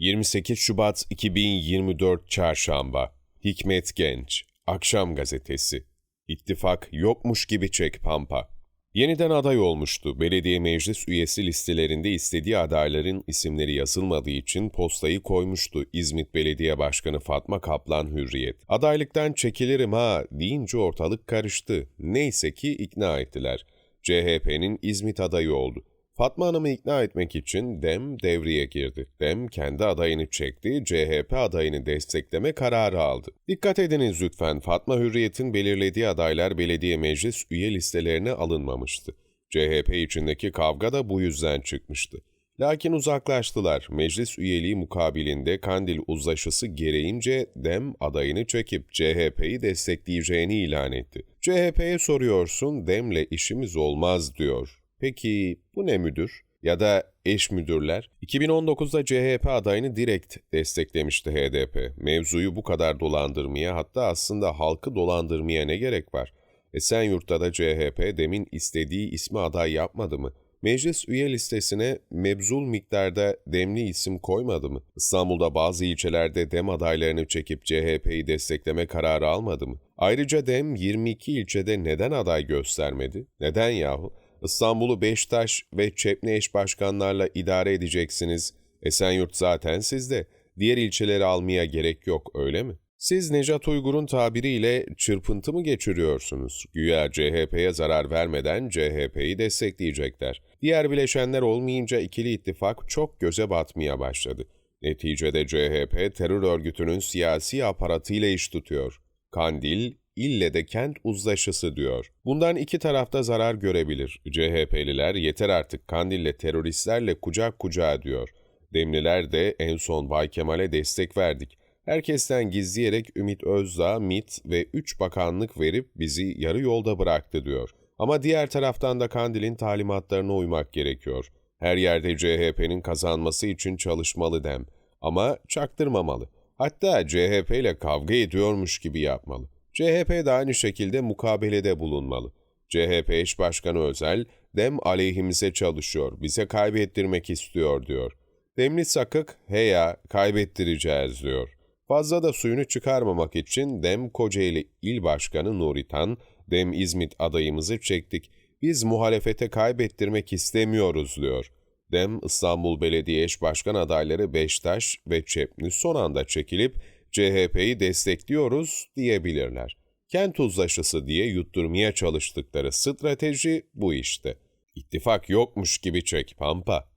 28 Şubat 2024 Çarşamba Hikmet Genç Akşam Gazetesi İttifak yokmuş gibi çek pampa. Yeniden aday olmuştu. Belediye meclis üyesi listelerinde istediği adayların isimleri yazılmadığı için postayı koymuştu İzmit Belediye Başkanı Fatma Kaplan Hürriyet. Adaylıktan çekilirim ha deyince ortalık karıştı. Neyse ki ikna ettiler. CHP'nin İzmit adayı oldu. Fatma Hanım'ı ikna etmek için DEM devreye girdi. DEM kendi adayını çekti, CHP adayını destekleme kararı aldı. Dikkat ediniz lütfen, Fatma Hürriyet'in belirlediği adaylar belediye meclis üye listelerine alınmamıştı. CHP içindeki kavga da bu yüzden çıkmıştı. Lakin uzaklaştılar. Meclis üyeliği mukabilinde Kandil uzlaşısı gereğince DEM adayını çekip CHP'yi destekleyeceğini ilan etti. CHP'ye soruyorsun DEM'le işimiz olmaz diyor. Peki bu ne müdür? Ya da eş müdürler? 2019'da CHP adayını direkt desteklemişti HDP. Mevzuyu bu kadar dolandırmaya hatta aslında halkı dolandırmaya ne gerek var? Esenyurt'ta da CHP demin istediği ismi aday yapmadı mı? Meclis üye listesine mebzul miktarda demli isim koymadı mı? İstanbul'da bazı ilçelerde dem adaylarını çekip CHP'yi destekleme kararı almadı mı? Ayrıca dem 22 ilçede neden aday göstermedi? Neden yahu? İstanbul'u Beştaş ve Çepne eş başkanlarla idare edeceksiniz. Esenyurt zaten sizde. Diğer ilçeleri almaya gerek yok öyle mi? Siz Necat Uygur'un tabiriyle çırpıntı mı geçiriyorsunuz? Güya CHP'ye zarar vermeden CHP'yi destekleyecekler. Diğer bileşenler olmayınca ikili ittifak çok göze batmaya başladı. Neticede CHP terör örgütünün siyasi aparatıyla iş tutuyor. Kandil, ille de kent uzlaşısı diyor. Bundan iki tarafta zarar görebilir. CHP'liler yeter artık Kandil'le teröristlerle kucak kucağa diyor. Demliler de en son Bay Kemal'e destek verdik. Herkesten gizleyerek Ümit Özdağ, MIT ve 3 bakanlık verip bizi yarı yolda bıraktı diyor. Ama diğer taraftan da Kandil'in talimatlarına uymak gerekiyor. Her yerde CHP'nin kazanması için çalışmalı dem. Ama çaktırmamalı. Hatta CHP ile kavga ediyormuş gibi yapmalı. CHP de aynı şekilde mukabelede bulunmalı. CHP eş başkanı Özel, dem aleyhimize çalışıyor, bize kaybettirmek istiyor diyor. Demli sakık, heya kaybettireceğiz diyor. Fazla da suyunu çıkarmamak için Dem Kocaeli İl Başkanı Nuritan, Dem İzmit adayımızı çektik. Biz muhalefete kaybettirmek istemiyoruz diyor. Dem İstanbul Belediye Eş Başkan adayları Beştaş ve Çepni son anda çekilip CHP'yi destekliyoruz diyebilirler. Kent uzlaşısı diye yutturmaya çalıştıkları strateji bu işte. İttifak yokmuş gibi çek pampa.